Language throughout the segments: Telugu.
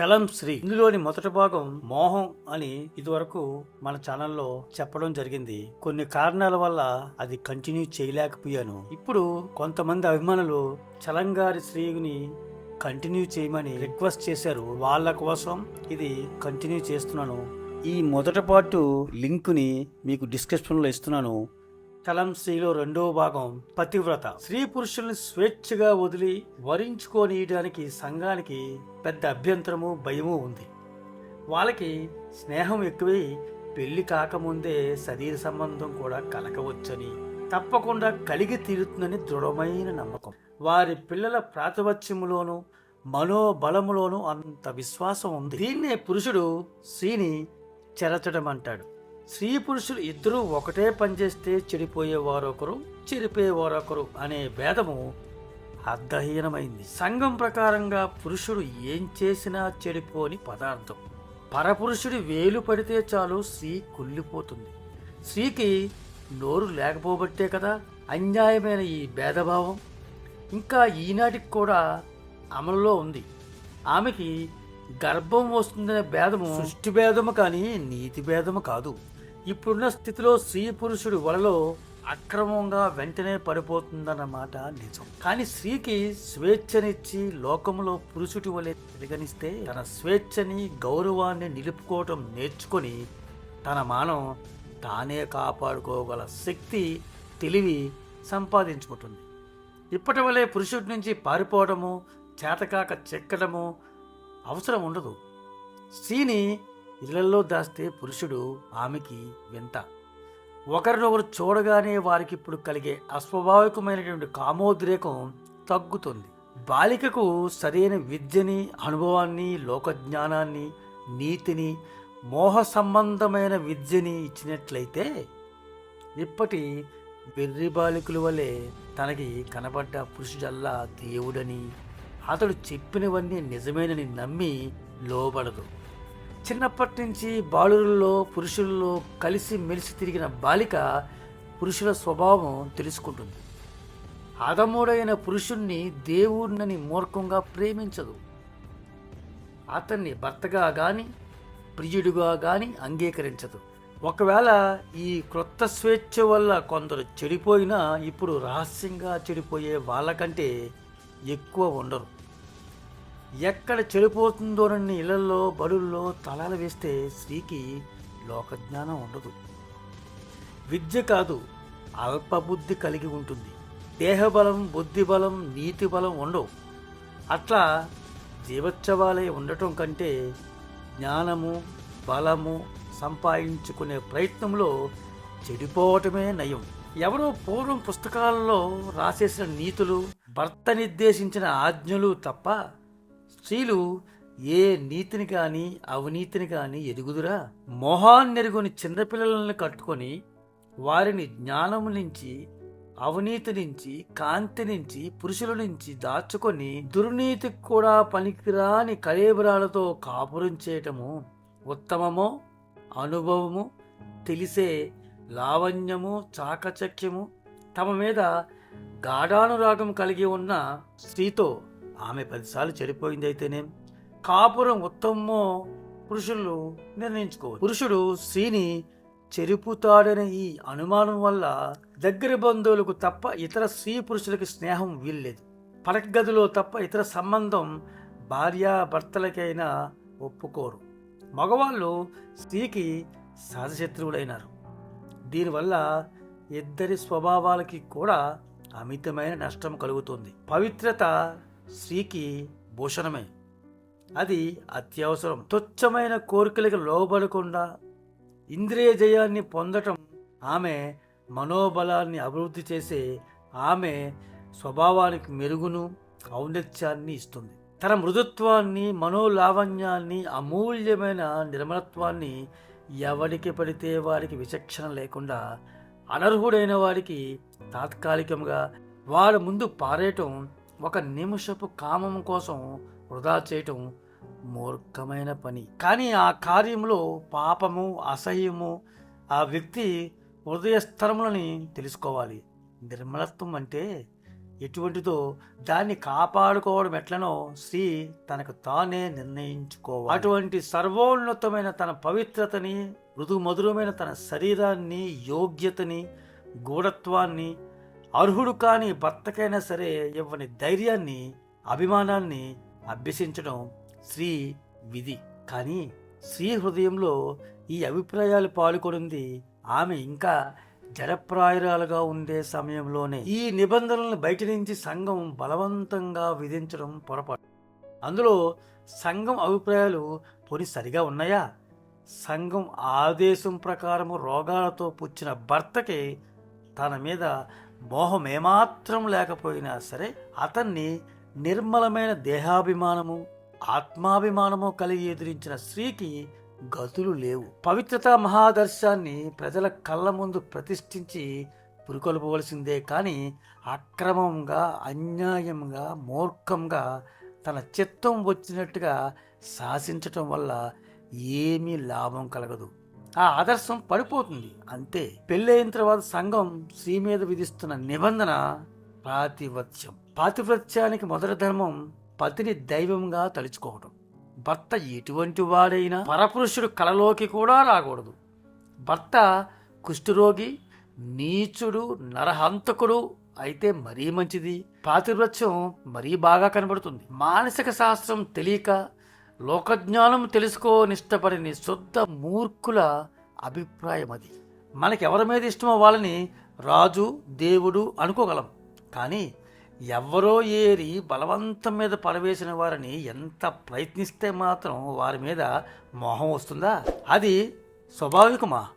చలం శ్రీ. ఇందులోని మొదటి భాగం మోహం అని ఇదివరకు మన ఛానల్లో చెప్పడం జరిగింది. కొన్ని కారణాల వల్ల అది కంటిన్యూ చేయలేకపోయాను. ఇప్పుడు కొంతమంది అభిమానులు చలంగారి శ్రీని కంటిన్యూ చేయమని రిక్వెస్ట్ చేశారు. వాళ్ళ కోసం ఇది కంటిన్యూ చేస్తున్నాను. ఈ మొదటి పాటు లింకుని మీకు డిస్క్రిప్షన్లో ఇస్తున్నాను. తలం స్త్రీలో రెండవ భాగం పతివ్రత. స్త్రీ పురుషుల్ని స్వేచ్ఛగా వదిలి వరించుకోనియడానికి సంఘానికి పెద్ద అభ్యంతరము భయము ఉంది. వాళ్ళకి స్నేహం ఎక్కువై పెళ్ళి కాకముందే శరీర సంబంధం కూడా కలగవచ్చని తప్పకుండా కలిగి తీరుతుందని దృఢమైన నమ్మకం. వారి పిల్లల ప్రాతిపత్యములోను మనోబలములోను అంత విశ్వాసం ఉంది. దీన్నే పురుషుడు స్త్రీని చెరచడం అంటాడు స్త్రీ పురుషులు ఇద్దరూ ఒకటే పనిచేస్తే చెడిపోయేవారొకరు చెడిపోయేవారొకరు అనే భేదము అర్ధహీనమైంది సంఘం ప్రకారంగా పురుషుడు ఏం చేసినా చెడిపోని పదార్థం. పరపురుషుడి వేలు పడితే చాలు స్త్రీ కుళ్ళిపోతుంది. స్త్రీకి నోరు లేకపోబట్టే కదా అన్యాయమైన ఈ భేదభావం. ఇంకా ఈనాటికి కూడా అమలులో ఉంది. ఆమెకి గర్భం వస్తుందనే భేదము సృష్టి భేదము కానీ నీతి భేదము కాదు. ఇప్పుడున్న స్థితిలో స్త్రీ పురుషుడి వలలో అక్రమంగా వెంటనే పడిపోతుందన్నమాట నిజం. కానీ స్త్రీకి స్వేచ్ఛనిచ్చి లోకంలో పురుషుడి వలె పరిగణిస్తే తన స్వేచ్ఛని గౌరవాన్ని నిలుపుకోవటం నేర్చుకొని తన మానం తానే కాపాడుకోగల శక్తి తెలివి సంపాదించుకుంటుంది. ఇప్పటి వలె పురుషుడి నుంచి పారిపోవడము చేతకాక చెక్కడము అవసరం ఉండదు. స్త్రీని ఇళ్ళలో దాస్తే పురుషుడు ఆమెకి వింత. ఒకరినొకరు చూడగానే వారికి ఇప్పుడు కలిగే అస్వాభావికమైనటువంటి కామోద్రేకం తగ్గుతుంది. బాలికకు సరైన విద్యని అనుభవాన్ని లోకజ్ఞానాన్ని నీతిని మోహ సంబంధమైన విద్యని ఇచ్చినట్లయితే ఇప్పటి వెర్రి బాలికల వలె తనకి కనబడ్డ పురుషుడల్లా దేవుడని అతడు చెప్పినవన్నీ నిజమేనని నమ్మి లోబడదు. చిన్నప్పటి నుంచి బాలురుల్లో పురుషుల్లో కలిసి మెలిసి తిరిగిన బాలిక పురుషుల స్వభావం తెలుసుకుంటుంది. అదముడైన పురుషుణ్ణి దేవుణ్ణని మూర్ఖంగా ప్రేమించదు. అతన్ని భర్తగా కానీ ప్రియుడిగా కానీ అంగీకరించదు. ఒకవేళ ఈ క్రొత్త స్వేచ్ఛ వల్ల కొందరు చెడిపోయినా ఇప్పుడు రహస్యంగా చెడిపోయే వాళ్ళకంటే ఎక్కువ ఉండరు. ఎక్కడ చెడిపోతుందోనని ఇళ్ళలో బడుల్లో తలాలు వేస్తే స్త్రీకి లోకజ్ఞానం ఉండదు. విద్య కాదు అల్పబుద్ధి కలిగి ఉంటుంది. దేహబలం బుద్ధి బలం నీతి బలం ఉండవు. అట్లా జీవోత్సవాలే ఉండటం కంటే జ్ఞానము బలము సంపాదించుకునే ప్రయత్నంలో చెడిపోవటమే నయం. ఎవరో పూర్వం పుస్తకాలలో రాసేసిన నీతులు భర్త నిర్దేశించిన ఆజ్ఞలు తప్ప స్త్రీలు ఏ నీతిని కానీ అవినీతిని కానీ ఎదుగుదురా? మొహాన్నెరుగుని చిన్నపిల్లలను కట్టుకొని వారిని జ్ఞానము నుంచి అవినీతి నుంచి కాంతి నుంచి పురుషుల నుంచి దాచుకొని దుర్నీతికి కూడా పనికిరాని కలేబరాలతో కాపురం చేయటము ఉత్తమమో అనుభవము తెలిసే లావణ్యము చాకచక్యము తమ మీద గాఢానురాగం కలిగి ఉన్న స్త్రీతో ఆమె పదిసార్లు చెడిపోయింది అయితేనేం కాపురం ఉత్తమో పురుషులు నిర్ణయించుకోవచ్చు. పురుషుడు స్త్రీని చెరుపుతాడనే ఈ అనుమానం వల్ల దగ్గర బంధువులకు తప్ప ఇతర స్త్రీ పురుషులకి స్నేహం వీల్లేదు. పడక గదిలో తప్ప ఇతర సంబంధం భార్యాభర్తలకైనా ఒప్పుకోరు. మగవాళ్ళు స్త్రీకి సహజశత్రువులైనారు. దీనివల్ల ఇద్దరి స్వభావాలకి కూడా అమితమైన నష్టం కలుగుతుంది. పవిత్రత స్త్రీకి భూషణమే. అది అత్యవసరం. తుచ్చమైన కోరికలకు లోబడకుండా ఇంద్రియ జయాన్ని పొందటం ఆమె మనోబలాన్ని అభివృద్ధి చేసే ఆమె స్వభావానికి మెరుగును ఔన్నత్యాన్ని ఇస్తుంది. తన మృదుత్వాన్ని మనోలావణ్యాన్ని అమూల్యమైన నిర్మలత్వాన్ని ఎవరికి పడితే వారికి విచక్షణ లేకుండా అనర్హుడైన వారికి తాత్కాలికంగా వారి ముందు పారేయటం ఒక నిమిషపు కామం కోసం వృధా చేయటం మూర్ఖమైన పని. కానీ ఆ కార్యంలో పాపము అసహ్యము ఆ వ్యక్తి హృదయస్థలములని తెలుసుకోవాలి. నిర్మలత్వం అంటే ఎటువంటిదో దాన్ని కాపాడుకోవడం ఎట్లనో స్త్రీ తనకు తానే నిర్ణయించుకోవాలి. అటువంటి సర్వోన్నతమైన తన పవిత్రతని మృదు మధురమైన తన శరీరాన్ని యోగ్యతని గూఢత్వాన్ని అర్హుడు కాని భర్తకైనా సరే ఇవ్వని ధైర్యాన్ని అభిమానాన్ని అభ్యసించడం స్త్రీ విధి. కానీ స్త్రీ హృదయంలో ఈ అభిప్రాయాలు పాల్గొనింది ఆమె ఇంకా జడప్రాయురాలుగా ఉండే సమయంలోనే. ఈ నిబంధనలను బయట నుంచి సంఘం బలవంతంగా విధించడం పొరపాటు. అందులో సంఘం అభిప్రాయాలు పొని సరిగా ఉన్నాయా? సంఘం ఆదేశం ప్రకారము రోగాలతో పుచ్చిన భర్తకి తన మీద మోహం ఏమాత్రం లేకపోయినా సరే అతన్ని నిర్మలమైన దేహాభిమానము ఆత్మాభిమానము కలిగి ఎదిరించిన స్త్రీకి గతులు లేవు. పవిత్రతా మహాదర్శాన్ని ప్రజల కళ్ళ ముందు ప్రతిష్ఠించి పురుకొల్పవలసిందే కానీ అక్రమంగా అన్యాయంగా మూర్ఖంగా తన చిత్తం వచ్చినట్టుగా శాసించటం వల్ల ఏమీ లాభం కలగదు. ఆ ఆదర్శం పడిపోతుంది. అంతే. పెళ్ళైన తర్వాత సంఘం స్త్రీ మీద విధిస్తున్న నిబంధన పాతివత్యం పాతివ్రత్యానికి మొదటి ధర్మం పతిని దైవంగా తలుచుకోవడం భర్త ఎటువంటి వాడైనా పరపురుషుడు కలలోకి కూడా రాకూడదు. భర్త కుష్ఠరోగి నీచుడు నరహంతకుడు అయితే మరీ మంచిది. పాతివ్రత్యం మరీ బాగా కనబడుతుంది. మానసిక శాస్త్రం తెలియక లోకజ్ఞానం తెలుసుకోనిష్టపడిన శుద్ధ మూర్ఖుల అభిప్రాయం అది. మనకెవరి మీద ఇష్టమో వాళ్ళని రాజు దేవుడు అనుకోగలం. కానీ ఎవరో ఏరి బలవంతం మీద పడవేసిన వారిని ఎంత ప్రయత్నిస్తే మాత్రం వారి మీద మోహం వస్తుందా? అది స్వాభావికమా?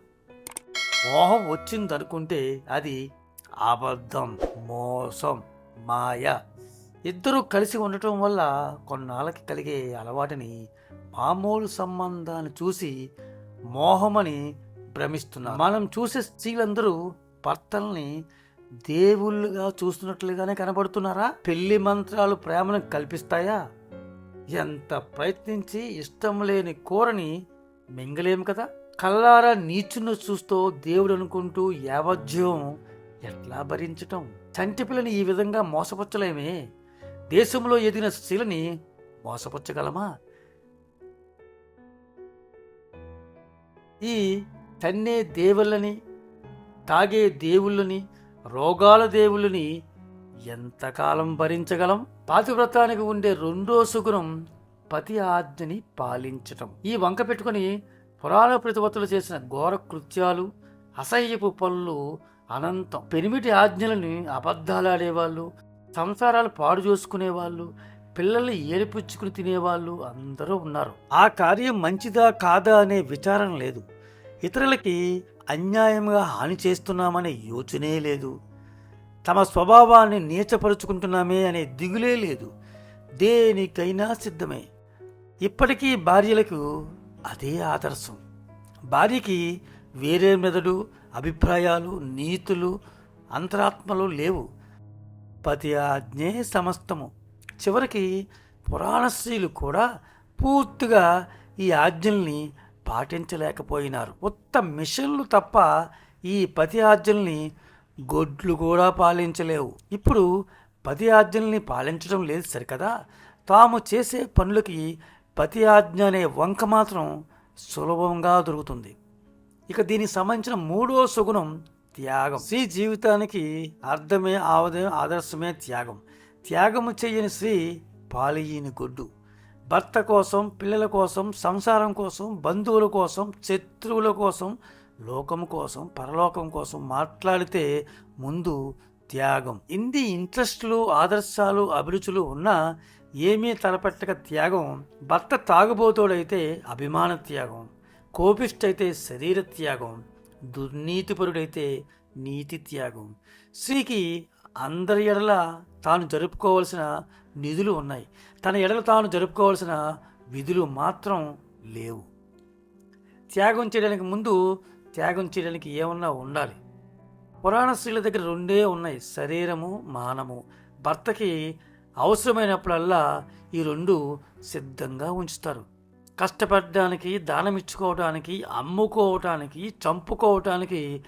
మోహం వచ్చిందనుకుంటే అది అబద్ధం మోసం మాయ ఇద్దరూ కలిసి ఉండటం వల్ల కొన్నాళ్ళకి కలిగే అలవాటుని మామూలు సంబంధాన్ని చూసి మోహమని భ్రమిస్తున్నారు. మనం చూసే స్త్రీలందరూ భర్తల్ని దేవుళ్ళుగా చూస్తున్నట్లుగానే కనబడుతున్నారా? పెళ్ళి మంత్రాలు ప్రేమను కల్పిస్తాయా? ఎంత ప్రయత్నించి ఇష్టం లేని కూరని మింగలేము కదా? కల్లారా నీచును చూస్తూ దేవుడు అనుకుంటూ యావజ్యం ఎట్లా భరించటం? చంటి పిల్లని ఈ విధంగా మోసపచ్చలేమే దేశంలో ఎదిగిన శిలని మోసపుచ్చగలమా? ఈ తన్నే దేవుళ్ళని తాగే దేవుళ్ళని రోగాల దేవుళ్ళని ఎంతకాలం భరించగలం? పాతివ్రతానికి ఉండే రెండో సుగుణం పతి ఆజ్ఞని పాలించటం. ఈ వంక పెట్టుకుని పురాణ ప్రతిపత్తులు చేసిన ఘోర కృత్యాలు అసహ్యపు పనులు అనంతం. పెనిమిటి ఆజ్ఞలని అబద్ధాలాడేవాళ్ళు సంసారాలు పాడు చేసుకునేవాళ్ళు పిల్లల్ని ఏడిపుచ్చుకుని తినేవాళ్ళు అందరూ ఉన్నారు. ఆ కార్యం మంచిదా కాదా అనే విచారం లేదు. ఇతరులకి అన్యాయంగా హాని చేస్తున్నామనే యోచనే లేదు. తమ స్వభావాన్ని నీచపరుచుకుంటున్నామే అనే దిగులే లేదు. దేనికైనా సిద్ధమే. ఇప్పటికీ భార్యలకు అదే ఆదర్శం. భార్యకి వేరే మెదడు అభిప్రాయాలు నీతులు అంతరాత్మలు లేవు. పతి ఆజ్ఞే సమస్తము. చివరికి పురాణశ్రీలు కూడా పూర్తిగా ఈ ఆజ్ఞల్ని పాటించలేకపోయినారు. ఉత్త మిషన్లు తప్ప ఈ పతి ఆజ్ఞల్ని గొడ్లు కూడా పాలించలేవు. ఇప్పుడు పతి ఆజ్ఞల్ని పాలించడం లేదు సరికదా? తాము చేసే పనులకి పతి ఆజ్ఞ అనే వంక మాత్రం సులభంగా దొరుకుతుంది. ఇక దీనికి సంబంధించిన మూడో సుగుణం త్యాగం. స్త్రీ జీవితానికి అర్థమే ఆవదే ఆదర్శమే త్యాగం. త్యాగము చేయని స్త్రీ పాలయ్యని గొడ్డు. భర్త కోసం పిల్లల కోసం సంసారం కోసం బంధువుల కోసం శత్రువుల కోసం లోకం కోసం పరలోకం కోసం మాట్లాడితే ముందు త్యాగం. ఇన్ని ఇంట్రెస్ట్లు ఆదర్శాలు అభిరుచులు ఉన్నా ఏమీ తలపెట్టక త్యాగం. భర్త తాగుబోతోడైతే అభిమాన త్యాగం. కోపిష్టైతే శరీర త్యాగం. దుర్నీతిపరుడైతే నీతి త్యాగం. స్త్రీకి అందరి ఎడల తాను జరుపుకోవలసిన నిధులు ఉన్నాయి. తన ఎడల తాను జరుపుకోవాల్సిన విధులు మాత్రం లేవు. త్యాగం చేయడానికి ముందు త్యాగం చేయడానికి ఏమన్నా ఉండాలి? పురాణ స్త్రీల దగ్గర రెండే ఉన్నాయి. శరీరము మానము. భర్తకి అవసరమైనప్పుడల్లా ఈ రెండు సిద్ధంగా ఉంచుతారు. కష్టపడడానికి దానం ఇచ్చుకోవటానికి అమ్ముకోవటానికి చంపుకోవటానికి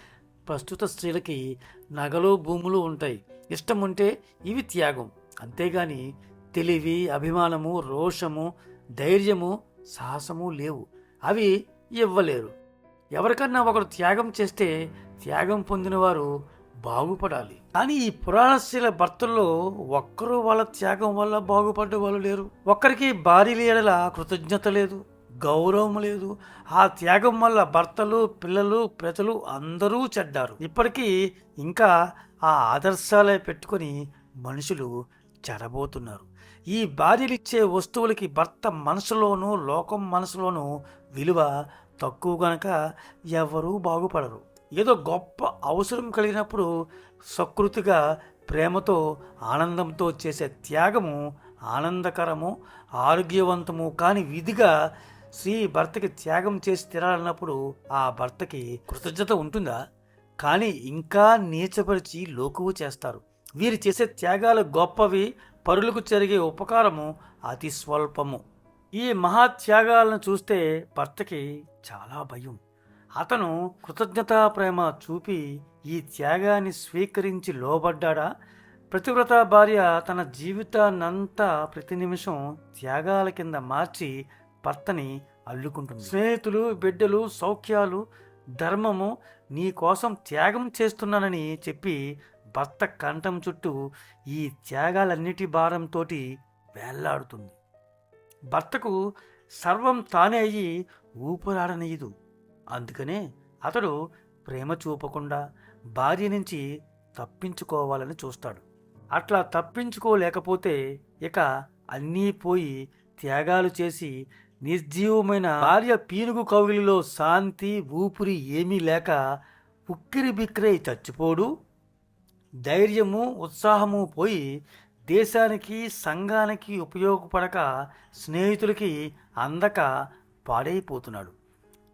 ప్రస్తుత స్త్రీలకి నగలు భూములు ఉంటాయి. ఇష్టం ఉంటే ఇవి త్యాగం. అంతేగాని తెలివి అభిమానము రోషము ధైర్యము సాహసము లేవు. అవి ఇవ్వలేరు. ఎవరికన్నా ఒకరు త్యాగం చేస్తే త్యాగం పొందినవారు బాగుపడాలి. కానీ ఈ పురాణశీల భర్తల్లో ఒక్కరూ వాళ్ళ త్యాగం వల్ల బాగుపడ్డ వాళ్ళు లేరు. ఒక్కరికి భార్య ఎడల కృతజ్ఞత లేదు గౌరవం లేదు. ఆ త్యాగం వల్ల భర్తలు పిల్లలు ప్రజలు అందరూ చెడ్డారు. ఇప్పటికీ ఇంకా ఆ ఆదర్శాలే పెట్టుకొని మనుషులు చెడబోతున్నారు. ఈ భార్యలిచ్చే వస్తువులకి భర్త మనసులోనూ లోకం మనసులోనూ విలువ తక్కువ గనక ఎవరూ బాగుపడరు. ఏదో గొప్ప అవసరం కలిగినప్పుడు సకృతిగా ప్రేమతో ఆనందంతో చేసే త్యాగము ఆనందకరము ఆరోగ్యవంతము కాని విధిగా స్త్రీ భర్తకి త్యాగం చేసి తినాలన్నప్పుడు ఆ భర్తకి కృతజ్ఞత ఉంటుందా? కానీ ఇంకా నీచపరిచి లోకువు చేస్తారు. వీరు చేసే త్యాగాలు గొప్పవి పరులకు జరిగే ఉపకారము అతి స్వల్పము. ఈ మహాత్యాగాలను చూస్తే భర్తకి చాలా భయం. అతను కృతజ్ఞతా ప్రేమ చూపి ఈ త్యాగాన్ని స్వీకరించి లోబడ్డాడా? ప్రతివ్రత భార్య తన జీవితాన్నంతా ప్రతి నిమిషం త్యాగాల కింద మార్చి భర్తని అల్లుకుంటుంది. స్నేహితులు బిడ్డలు సౌఖ్యాలు ధర్మము నీ కోసం త్యాగం చేస్తున్నానని చెప్పి భర్త కంఠం చుట్టూ ఈ త్యాగాలన్నిటి భారంతో వేళ్ళాడుతుంది. భర్తకు సర్వం తానే అయ్యి ఊపిరాడనీయదు. అందుకనే అతడు ప్రేమ చూపకుండా భార్య నుంచి తప్పించుకోవాలని చూస్తాడు. అట్లా తప్పించుకోలేకపోతే ఇక అన్నీ పోయి త్యాగాలు చేసి నిర్జీవమైన భార్య పీనుగు కౌగిలిలో శాంతి ఊపిరి ఏమీ లేక ఉక్కిరి బిక్కిరై చచ్చిపోడు. ధైర్యము ఉత్సాహము పోయి దేశానికి సంఘానికి ఉపయోగపడక స్నేహితులకి అందక పాడైపోతున్నాడు.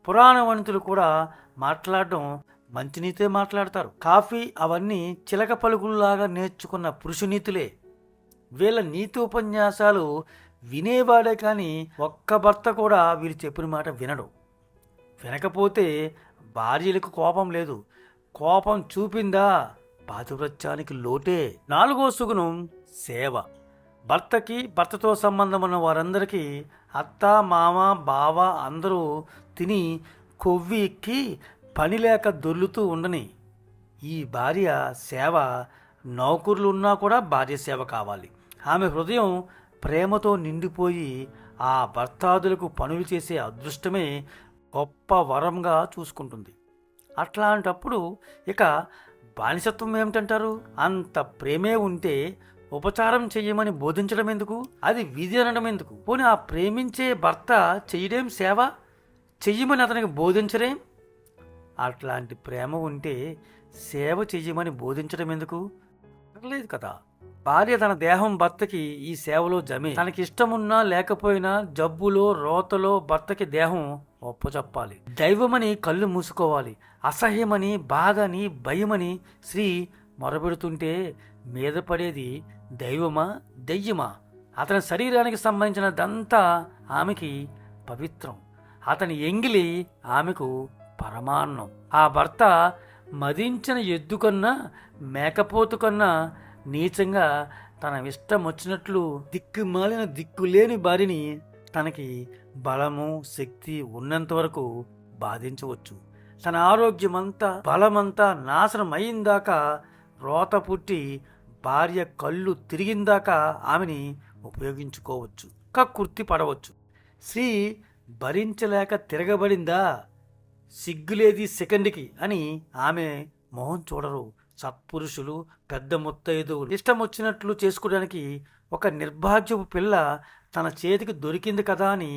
పురాణ వంతులు కూడా మాట్లాడడం మంచినీతే మాట్లాడతారు. కాఫీ అవన్నీ చిలక పలుకుల్లాగా నేర్చుకున్న పురుషునీతులే. వీళ్ళ నీతి ఉపన్యాసాలు వినేవాడే కానీ ఒక్క భర్త కూడా వీరు చెప్పిన మాట వినడు. వినకపోతే భార్యలకు కోపం లేదు. కోపం చూపిందా? పాతివ్రత్యానికి లోటే. నాలుగో సుగుణం సేవ. భర్తకి భర్తతో సంబంధం ఉన్న వారందరికీ అత్త మామ బావ అందరూ తిని కొవ్వి ఎక్కి పని లేక దొర్లుతూ ఉండని. ఈ భార్య సేవ నౌకర్లు ఉన్నా కూడా భార్య సేవ కావాలి. ఆమె హృదయం ప్రేమతో నిండిపోయి ఆ భర్తాదులకు పనులు చేసే అదృష్టమే గొప్ప వరంగా చూసుకుంటుంది. అట్లాంటప్పుడు ఇక బానిసత్వం ఏమిటంటారు? అంత ప్రేమే ఉంటే ఉపచారం చెయ్యమని బోధించడం ఎందుకు అది విధి అనడం ఎందుకు పోనీ ఆ ప్రేమించే భర్త చెయ్యడేం సేవ? చెయ్యమని అతనికి బోధించరేం? అట్లాంటి ప్రేమ ఉంటే సేవ చెయ్యమని బోధించడం ఎందుకు లేదు కదా. భార్య తన దేహం భర్తకి ఈ సేవలో జమే. తనకి ఇష్టమున్నా లేకపోయినా జబ్బులో రోతలో భర్తకి దేహం ఒప్పచెప్పాలి దైవమని కళ్ళు మూసుకోవాలి. అసహ్యమని బాధని భయమని స్త్రీ మొరబెడుతుంటే మీద పడేది దైవమా దెయ్యమా? అతని శరీరానికి సంబంధించినదంతా ఆమెకి పవిత్రం. అతని ఎంగిలి ఆమెకు పరమాన్నం. ఆ భర్త మదించిన ఎద్దు కన్నా మేకపోతు కన్నా నీచంగా తన ఇష్టం వచ్చినట్లు దిక్కుమాలిన దిక్కులేని భార్యని తనకి బలము శక్తి ఉన్నంత వరకు బాధించవచ్చు. తన ఆరోగ్యమంతా బలమంతా నాశనం అయిందాకా రోత పుట్టి భార్య కళ్ళు తిరిగిందాకా ఆమెని ఉపయోగించుకోవచ్చు కక్కుర్తి పడవచ్చు. స్త్రీ భరించలేక తిరగబడిందా? సిగ్గులేది సెకండ్కి అని ఆమె మొహం చూడరు. సత్పురుషులు పెద్ద ముత్తైదువులు. ఇష్టం వచ్చినట్లు చేసుకోవడానికి ఒక నిర్భాగ్యపు పిల్ల తన చేతికి దొరికింది కదా అని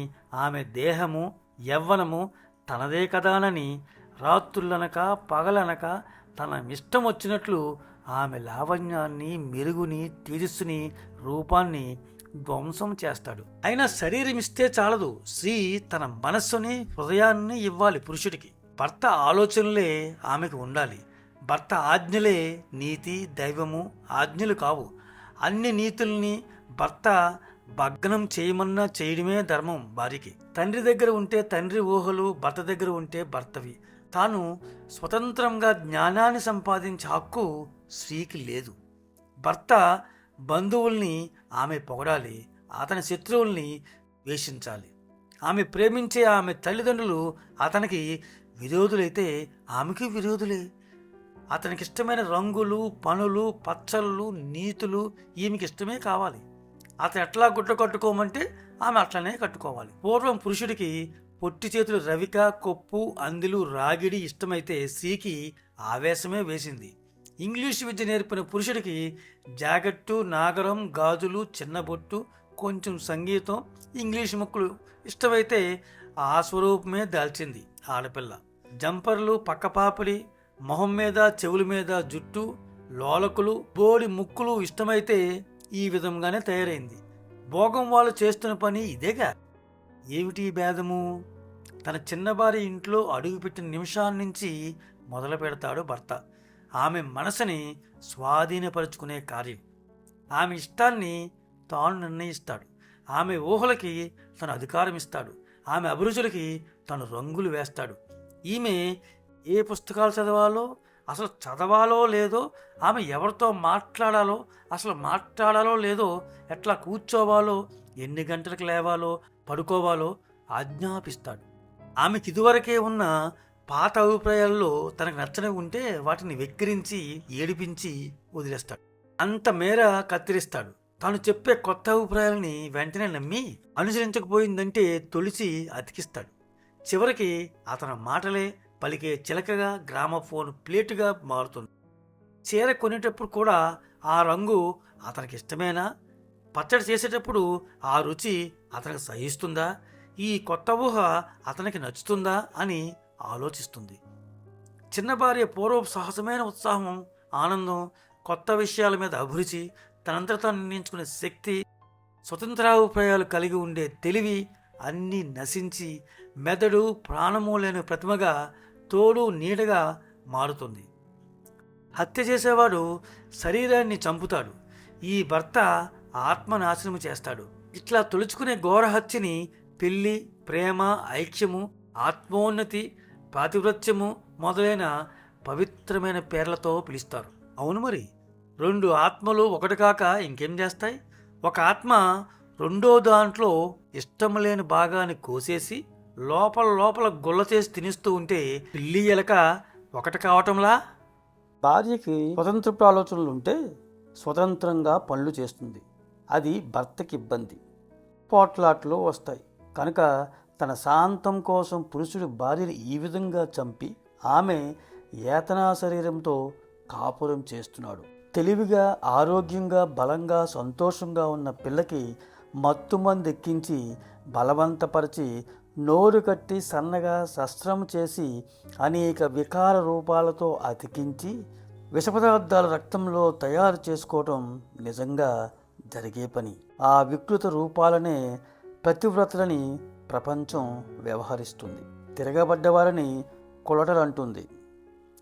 ఆమె దేహము యవ్వనము తనదే కదానని రాత్రులనక పగలనక తన ఇష్టం వచ్చినట్లు ఆమె లావణ్యాన్ని మెరుగుని తేజస్సుని రూపాన్ని ధ్వంసం చేస్తాడు. అయినా శరీరం ఇస్తే చాలదు. స్త్రీ తన మనస్సుని హృదయాన్ని ఇవ్వాలి పురుషుడికి. భర్త ఆలోచనలే ఆమెకు ఉండాలి. భర్త ఆజ్ఞలే నీతి దైవము ఆజ్ఞలు కావు. అన్ని నీతుల్ని భర్త భగ్నం చేయమన్నా చేయడమే ధర్మం భార్యకి తండ్రి దగ్గర ఉంటే తండ్రి ఊహలు భర్త దగ్గర ఉంటే భర్తవి. తాను స్వతంత్రంగా జ్ఞానాన్ని సంపాదించే హక్కు స్త్రీకి లేదు. భర్త బంధువుల్ని ఆమె పొగడాలి అతని శత్రువుల్ని వేషించాలి ఆమె ప్రేమించే ఆమె తల్లిదండ్రులు అతనికి విరోధులైతే ఆమెకి విరోధులే. అతనికి ఇష్టమైన రంగులు పనులు పచ్చళ్ళు నీతులు ఈమెకి ఇష్టమే కావాలి. అతను ఎట్లా గుడ్డ కట్టుకోమంటే ఆమె అట్లనే కట్టుకోవాలి. పూర్వం పురుషుడికి పొట్టి చేతులు రవిక కొప్పు అందులు రాగిడి ఇష్టమైతే సీకి ఆవేశమే వేసింది. ఇంగ్లీష్ విద్య నేర్పిన పురుషుడికి జాకెట్టు నాగరం గాజులు చిన్నబొట్టు కొంచెం సంగీతం ఇంగ్లీష్ ముక్కులు ఇష్టమైతే ఆ స్వరూపమే దాల్చింది ఆడపిల్ల. జంపర్లు పక్కపాపిడి మొహం మీద చెవుల మీద జుట్టు లోలకులు బోడి ముక్కులు ఇష్టమైతే ఈ విధంగానే తయారైంది. భోగం వాళ్ళు చేస్తున్న పని ఇదేగా? ఏమిటి భేదము? తన చిన్నబారి ఇంట్లో అడుగుపెట్టిన నిమిషాల నుంచి మొదలు పెడతాడు భర్త. ఆమె మనసుని స్వాధీనపరుచుకునే కార్యం. ఆమె ఇష్టాన్ని తాను నిర్ణయిస్తాడు. ఆమె ఊహలకి తను అధికారం ఇస్తాడు. ఆమె అభిరుచులకి తను రంగులు వేస్తాడు. ఈమె ఏ పుస్తకాలు చదవాలో అసలు చదవాలో లేదో ఆమె ఎవరితో మాట్లాడాలో అసలు మాట్లాడాలో లేదో ఎట్లా కూర్చోవాలో ఎన్ని గంటలకు లేవాలో పడుకోవాలో ఆజ్ఞాపిస్తాడు. ఆమెకి ఇదివరకే ఉన్న పాత అభిప్రాయాల్లో తనకు నచ్చని ఉంటే వాటిని వెక్కిరించి ఏడిపించి వదిలేస్తాడు. అంత మేర కత్తిరిస్తాడు. తాను చెప్పే కొత్త అభిప్రాయాలని వెంటనే నమ్మి అనుసరించకపోయిందంటే తొలిచి అతికిస్తాడు. చివరికి అతని మాటలే పలికే చిలకగా గ్రామఫోన్ ప్లేటుగా మారుతుంది. చీర కొనేటప్పుడు కూడా ఆ రంగు అతనికి ఇష్టమేనా? పచ్చడి చేసేటప్పుడు ఆ రుచి అతనికి సహిస్తుందా? ఈ కొత్త ఊహ అతనికి నచ్చుతుందా అని ఆలోచిస్తుంది. చిన్న భార్య పూర్వపు సహజమైన ఉత్సాహం ఆనందం కొత్త విషయాల మీద అభిరుచి తనంతట తాను నిర్ణయించుకునే శక్తి స్వతంత్రాభిప్రాయాలు కలిగి ఉండే తెలివి అన్నీ నశించి మెదడు ప్రాణము లేని ప్రతిమగా తోడు నీడగా మారుతుంది. హత్య చేసేవాడు శరీరాన్ని చంపుతాడు. ఈ భర్త ఆత్మనాశనము చేస్తాడు. ఇట్లా తొలుచుకునే ఘోర హత్యని పెళ్ళి ప్రేమ ఐక్యము ఆత్మోన్నతి పాతివ్రత్యము మొదలైన పవిత్రమైన పేర్లతో పిలుస్తారు. అవును మరి. రెండు ఆత్మలు ఒకటి కాక ఇంకేం చేస్తాయి? ఒక ఆత్మ రెండో దాంట్లో ఇష్టం లేని భాగాన్ని కోసేసి లోపల లోపల గుల్ల చేసి తినిస్తూ ఉంటే పిల్లి ఎలక ఒకటి కావటంలా? భార్యకి స్వతంత్రపు ఆలోచనలు ఉంటే స్వతంత్రంగా పనులు చేస్తుంది. అది భర్తకి ఇబ్బంది. పోట్లాట్లు వస్తాయి. కనుక తన శాంతం కోసం పురుషుడు భార్యను ఈ విధంగా చంపి ఆమె ఏతనా శరీరంతో కాపురం చేస్తున్నాడు. తెలివిగా ఆరోగ్యంగా బలంగా సంతోషంగా ఉన్న పిల్లకి మత్తుమంది ఎక్కించి బలవంతపరిచి నోరు కట్టి సన్నగా శస్త్రం చేసి అనేక వికార రూపాలతో అతికించి విషపదార్థాల రక్తంలో తయారు చేసుకోవటం నిజంగా జరిగే పని. ఆ వికృత రూపాలనే ప్రతివ్రతలని ప్రపంచం వ్యవహరిస్తుంది. తిరగబడ్డవారని కొలటలంటుంది.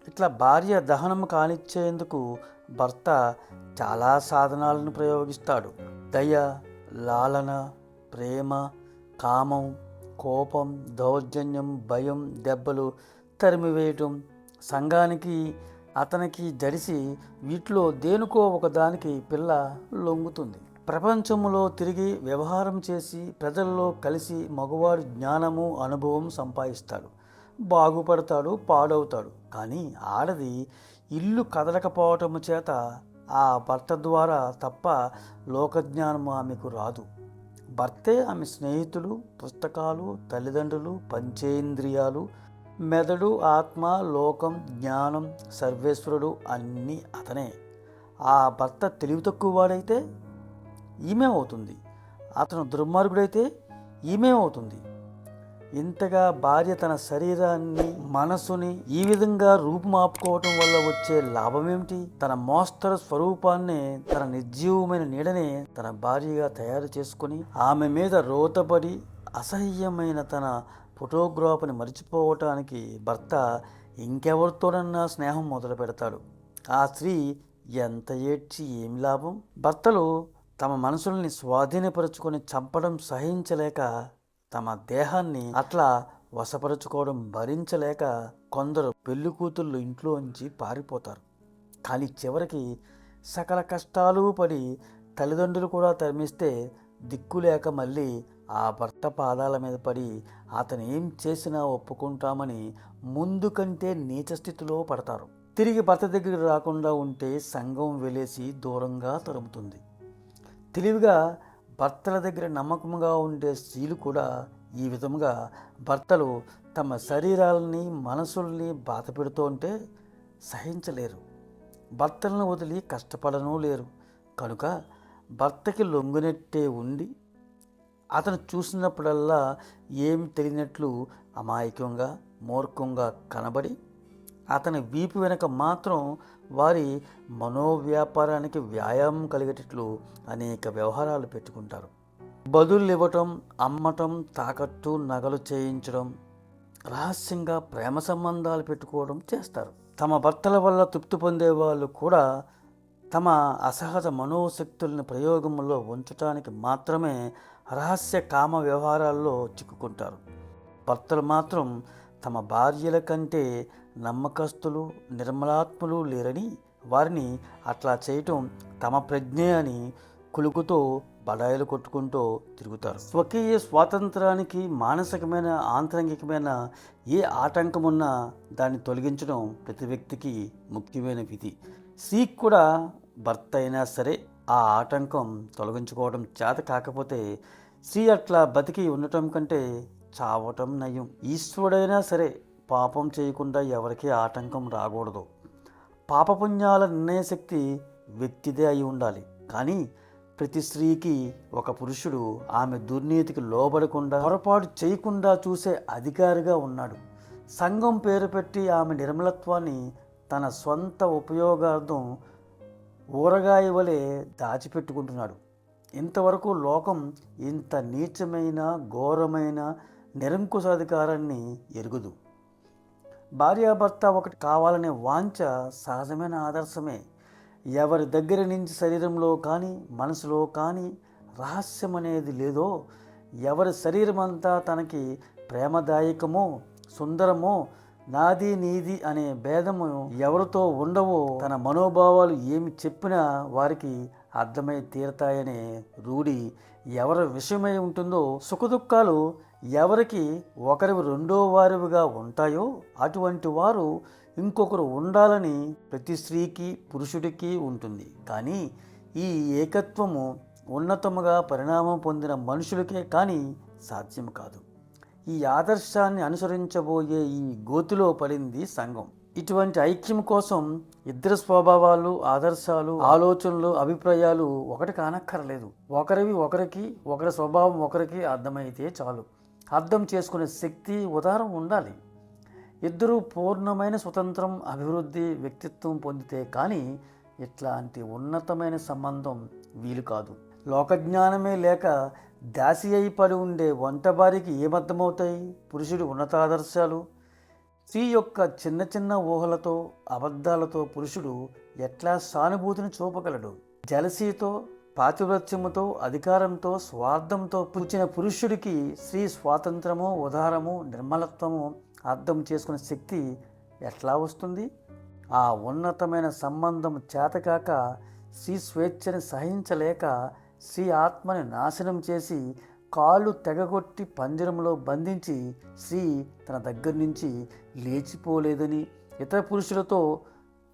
ఇట్లా భార్య దహనం కానిచ్చేందుకు భర్త చాలా సాధనాలను ప్రయోగిస్తాడు. దయ లాలన ప్రేమ కామం కోపం దౌర్జన్యం భయం దెబ్బలు తరిమివేయటం సంఘానికి అతనికి జడిసి వీటిలో దేనికో ఒకదానికి పిల్ల లొంగుతుంది. ప్రపంచంలో తిరిగి వ్యవహారం చేసి ప్రజల్లో కలిసి మగవాడు జ్ఞానము అనుభవం సంపాదిస్తాడు. బాగుపడతాడు పాడవుతాడు. కానీ ఆడది ఇల్లు కదలకపోవటం చేత ఆ భర్త ద్వారా తప్ప లోకజ్ఞానం ఆమెకు రాదు. భర్తే ఆమె స్నేహితులు పుస్తకాలు తల్లిదండ్రులు పంచేంద్రియాలు మెదడు ఆత్మ లోకం జ్ఞానం సర్వేశ్వరుడు అన్నీ అతనే. ఆ భర్త తెలివి తక్కువ వాడైతే ఈమె అవుతుంది అతను దుర్మార్గుడైతే ఈమె అవుతుంది ఇంతగా భార్య తన శరీరాన్ని మనసుని ఈ విధంగా రూపుమాపుకోవటం వల్ల వచ్చే లాభమేమిటి? తన మోస్తర స్వరూపాన్ని తన నిర్జీవమైన నీడనే తన భార్యగా తయారు చేసుకుని ఆమె మీద రోతపడి అసహ్యమైన తన ఫోటోగ్రాఫ్ని మర్చిపోవటానికి భర్త ఇంకెవరితోనన్నా స్నేహం మొదలు పెడతాడు ఆ స్త్రీ ఎంత ఏడ్చి ఏమి లాభం? భర్తలు తమ మనసుల్ని స్వాధీనపరుచుకొని చంపడం సహించలేక తమ దేహాన్ని అట్లా వశపరుచుకోవడం భరించలేక కొందరు పెళ్ళి కూతుళ్ళు ఇంట్లోంచి పారిపోతారు. కానీ చివరికి సకల కష్టాలు పడి తల్లిదండ్రులు కూడా తరిమిస్తే దిక్కులేక మళ్ళీ ఆ భర్త పాదాల మీద పడి అతను ఏం చేసినా ఒప్పుకుంటామని ముందు కంటే నీచ స్థితిలో పడతారు. తిరిగి భర్త దగ్గర రాకుండా ఉంటే సంఘం వెలేసి దూరంగా తరుముతుంది. తెలివిగా భర్తల దగ్గర నమ్మకంగా ఉండే స్త్రీలు కూడా ఈ విధముగా భర్తలు తమ శరీరాలని మనసుల్ని బాధ పెడుతూ ఉంటే సహించలేరు. భర్తలను వదిలి కష్టపడనూ లేరు. కనుక భర్తకి లొంగునట్టే ఉండి అతను చూసినప్పుడల్లా ఏం తెలియనట్లు అమాయకంగా మూర్ఖంగా కనబడి అతని వీపు వెనక మాత్రం వారి మనోవ్యాపారానికి వ్యాయామం కలిగేటట్లు అనేక వ్యవహారాలు పెట్టుకుంటారు. బదులు ఇవ్వటం అమ్మటం తాకట్టు నగలు చేయించడం రహస్యంగా ప్రేమ సంబంధాలు పెట్టుకోవడం చేస్తారు. తమ భర్తల వల్ల తృప్తి పొందే వాళ్ళు కూడా తమ అసహజ మనోశక్తుల్ని ప్రయోగంలో ఉంచటానికి మాత్రమే రహస్య కామ వ్యవహారాల్లో చిక్కుకుంటారు. భర్తలు మాత్రం తమ భార్యల కంటే నమ్మకస్తులు నిర్మలాత్ములు లేరని వారిని అట్లా చేయటం తమ ప్రజ్ఞే అని కులుకుతో బడాయిలు కొట్టుకుంటూ తిరుగుతారు. స్వకీయ స్వాతంత్రానికి మానసికమైన ఆంతరంగికమైన ఏ ఆటంకం ఉన్నా దాన్ని తొలగించడం ప్రతి వ్యక్తికి ముఖ్యమైన విధి. సీక్ కూడా భర్త అయినా సరే ఆ ఆటంకం తొలగించుకోవడం చేత కాకపోతే స్త్రీ అట్లా బతికి ఉండటం కంటే చావటం నయం. ఈశ్వరుడైనా సరే పాపం చేయకుండా ఎవరికీ ఆటంకం రాకూడదు. పాపపుణ్యాల నిర్ణయశక్తి వ్యక్తిదే అయి ఉండాలి. కానీ ప్రతి స్త్రీకి ఒక పురుషుడు ఆమె దుర్నీతికి లోబడకుండా పొరపాటు చేయకుండా చూసే అధికారిగా ఉన్నాడు. సంఘం పేరు పెట్టి ఆమె నిర్మలత్వాన్ని తన సొంత ఉపయోగార్థం ఊరగాయ వలె దాచిపెట్టుకుంటున్నాడు. ఇంతవరకు లోకం ఇంత నీచమైన ఘోరమైన నిరంకుశాధికారాన్ని ఎరుగుదు. భార్యాభర్త ఒకటి కావాలనే వాంఛ సహజమైన ఆదర్శమే. ఎవరి దగ్గర నుంచి శరీరంలో కానీ మనసులో కానీ రహస్యం అనేది లేదో ఎవరి శరీరం అంతా తనకి ప్రేమదాయకమో సుందరమో నాది నీది అనే భేదము ఎవరితో ఉండవో తన మనోభావాలు ఏమి చెప్పినా వారికి అర్థమై తీరతాయనే రూఢి ఎవరి విషయమై ఉంటుందో సుఖదుఖాలు ఎవరికి ఒకరివి రెండో వారివిగా ఉంటాయో అటువంటి వారు ఇంకొకరు ఉండాలని ప్రతి స్త్రీకి పురుషుడికి ఉంటుంది. కానీ ఈ ఏకత్వము ఉన్నతముగా పరిణామం పొందిన మనుషులకే కానీ సాధ్యం కాదు. ఈ ఆదర్శాన్ని అనుసరించబోయే ఈ గోతిలో పడింది సంఘం. ఇటువంటి ఐక్యం కోసం ఇద్దరు స్వభావాలు ఆదర్శాలు ఆలోచనలు అభిప్రాయాలు ఒకటి కానక్కర్లేదు. ఒకరివి ఒకరికి ఒకరి స్వభావం ఒకరికి అర్థమైతే చాలు. అర్థం చేసుకునే శక్తి ఉదారం ఉండాలి. ఇద్దరూ పూర్ణమైన స్వతంత్రం అభివృద్ధి వ్యక్తిత్వం పొందితే కానీ ఇట్లాంటి ఉన్నతమైన సంబంధం వీలు కాదు. లోకజ్ఞానమే లేక దాసి అయి పడి ఉండే వంటబారికి ఏమర్థమవుతాయి పురుషుడి ఉన్నతాదర్శాలు. స్త్రీ యొక్క చిన్న చిన్న ఊహలతో అబద్ధాలతో పురుషుడు ఎట్లా సానుభూతిని చూపగలడు? జలసీతో పాతివ్రత్యముతో అధికారంతో స్వార్థంతో పుచ్చిన పురుషుడికి స్త్రీ స్వాతంత్రము ఉదారము నిర్మలత్వము అర్థం చేసుకునే శక్తి ఎట్లా వస్తుంది? ఆ ఉన్నతమైన సంబంధం చేతకాక స్త్రీ స్వేచ్ఛని సహించలేక శ్రీ ఆత్మని నాశనం చేసి కాళ్ళు తెగగొట్టి పంజరంలో బంధించి శ్రీ తన దగ్గర నుంచి లేచిపోలేదని ఇతర పురుషులతో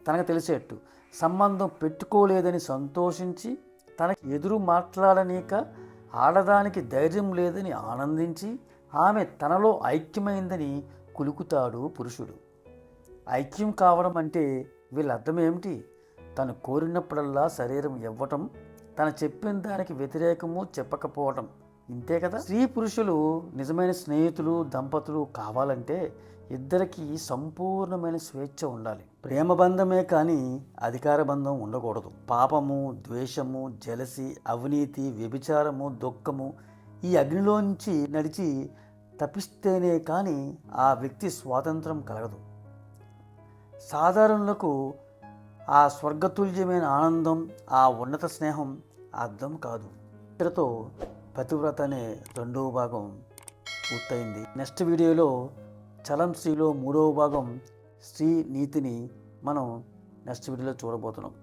తనకు తెలిసేట్టు. సంబంధం పెట్టుకోలేదని సంతోషించి తనకి ఎదురు మాట్లాడనీక ఆడదానికి ధైర్యం లేదని ఆనందించి ఆమె తనలో ఐక్యమైందని కులుకుతాడు పురుషుడు. ఐక్యం కావడం అంటే వీళ్ళ అర్థం ఏమిటి? తను కోరినప్పుడల్లా శరీరం ఇవ్వటం తను చెప్పిన దానికి వ్యతిరేకము చెప్పకపోవటం. ఇంతే కదా? స్త్రీ పురుషులు నిజమైన స్నేహితులు దంపతులు కావాలంటే ఇద్దరికి సంపూర్ణమైన స్వేచ్ఛ ఉండాలి. ప్రేమ బంధమే కానీ అధికార బంధం ఉండకూడదు. పాపము ద్వేషము జలసి అవినీతి వ్యభిచారము దుఃఖము ఈ అగ్నిలోంచి నడిచి తప్పిస్తేనే కానీ ఆ వ్యక్తి స్వాతంత్రం కలగదు. సాధారణులకు ఆ స్వర్గతుల్యమైన ఆనందం ఆ ఉన్నత స్నేహం అర్థం కాదు. ఇక్కడతో పతివ్రత అనే రెండవ భాగం పూర్తయింది. నెక్స్ట్ వీడియోలో చలం స్త్రీలో మూడవ భాగం స్త్రీ నీతిని మనం నెక్స్ట్ వీడియోలో చూడబోతున్నాం.